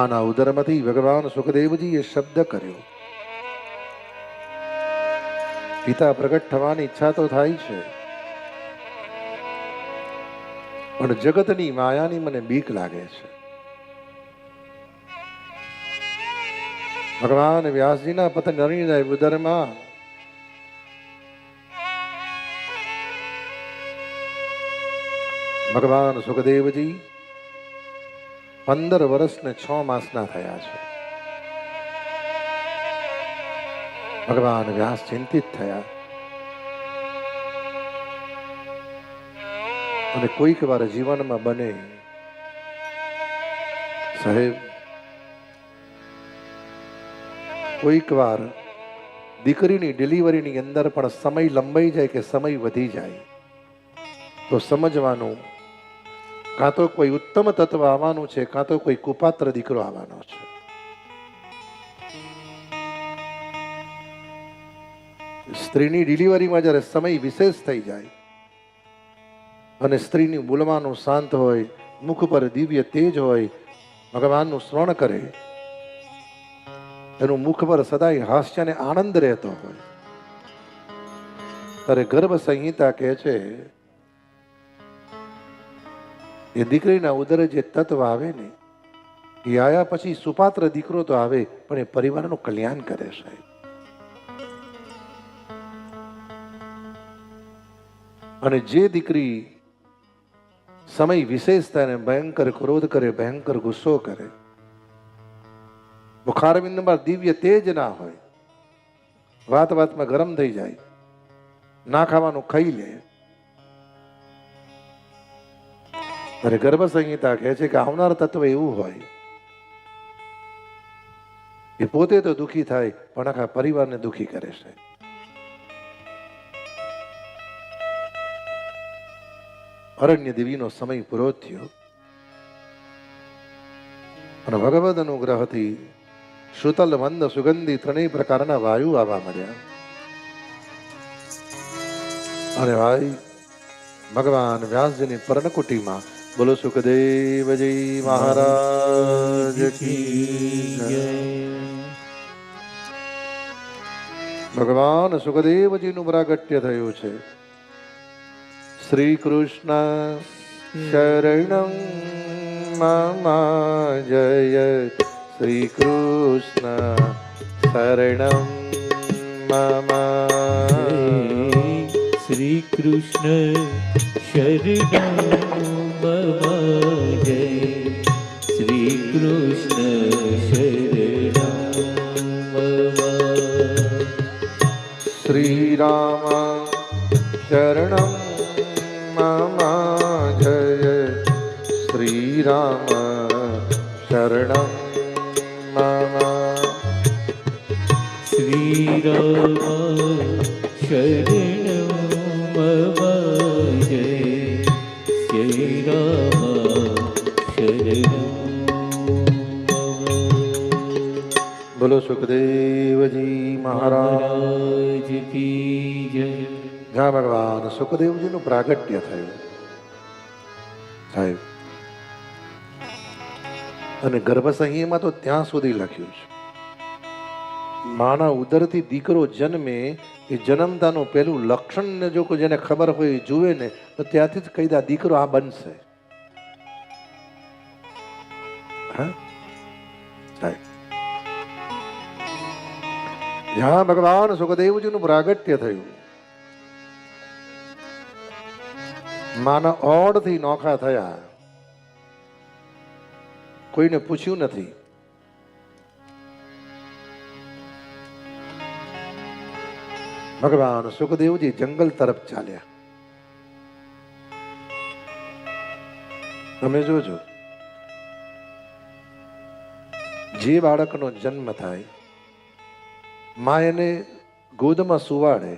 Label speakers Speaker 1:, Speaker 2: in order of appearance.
Speaker 1: આના ઉદરમાંથી ભગવાન સુખદેવજીએ શબ્દ કર્યો. પિતા પ્રગટ થવાની ઈચ્છા તો થાય છે. પણ જગતની માયાની મને બીક લાગે છે. ભગવાન વ્યાસજીના પતન નરીના ઉદરમાં ભગવાન સુખદેવજી પંદર વર્ષ ને છ માસના થયા છે. ભગવાન વ્યાસ ચિંતિત થયા. અને કોઈક વાર જીવનમાં બને. સાહેબ, કોઈક વાર દીકરીની ડિલિવરીની અંદર પણ સમય લંબાઈ જાય કે સમય વધી જાય. તો સમજવાનું કાં તો કોઈ ઉત્તમ તત્વ આવવાનું છે, કાં તો કોઈ કુપાત્ર દીકરો આવવાનો છે. સ્ત્રીની ડિલિવરીમાં જ્યારે સમય વિશેષ થઈ જાય અને સ્ત્રીની બોલવાનું શાંત હોય, મુખ પર દિવ્ય તેજ હોય, ભગવાનનું સ્મરણ કરે, એનું મુખ પર સદાય હાસ્ય અને આનંદ રહેતો હોય. ત્યારે ગર્ભ સંહિતા કહે છે એ દીકરીના ઉદરે જે તત્વ આવે ને, એ આયા પછી સુપાત્ર દીકરો તો આવે, પણ એ પરિવારનું કલ્યાણ કરે સાહેબ અને જે દીકરી સમય વિશેષતાને ભયંકર ક્રોધ કરે, ભયંકર ગુસ્સો કરે મુખારવિંદમાં દિવ્ય તેજ ના હોય, વાત વાતમાં ગરમ થઈ જાય, ના ખાવાનું ખાઈ લે અને ગર્ભ સંહિતા કહે છે કે આવનાર તત્વ એવું હોય એ પોતે તો દુખી થાય, પણ આખા પરિવારને દુખી કરે છે. અરણ્ય દેવીનો સમય પૂરો થયો. અને ભગવદ અનુગ્રહથી શુતલ મંદ સુગંધી ત્રણેય પ્રકારના વાયુ આવવા મળ્યા અને ભાઈ ભગવાન વ્યાસજીની પર્ણકુટીમાં બોલો સુખદેવજી મહારાજ ભગવાન સુખદેવજી ભગવાન સુખદેવજીનું પ્રાગટ્ય થયું છે. શ્રી કૃષ્ણ શરણ મમ જય. શ્રી કૃષ્ણ શરણ મમ
Speaker 2: કૃષ્ણ શરણમ મમ જય શ્રી કૃષ્ણ શરણમ મમ
Speaker 1: શ્રી રામ શરણમ મમ જય શ્રી રામ શરણમ મમ
Speaker 2: શ્રી રામ શરણમ
Speaker 1: બોલો સુખદેવજી મહારાજ
Speaker 2: જય.
Speaker 1: ભગવાન સુખદેવજીનું પ્રાગટ્ય થયું. સાહેબ, અને ગર્ભસંહિમાં તો ત્યાં સુધી લખ્યું છે. માના ઉદરથી દીકરો જન્મે, એ જન્મતાનું પેલું લક્ષણ ને જો કોઈ જેને ખબર હોય જુએ ને, તો ત્યાંથી જ કહી દે દીકરો આ બનશે. હા? સાહેબ જ્યાં ભગવાન સુખદેવજીનું પ્રાગટ્ય થયું. માના ઓડથી નોખા થયા. કોઈને પૂછ્યું નથી. ભગવાન સુખદેવજી જંગલ તરફ ચાલ્યા. તમે જોજો. જે બાળકનો જન્મ થાય મા એને ગોદમાં સુવાડે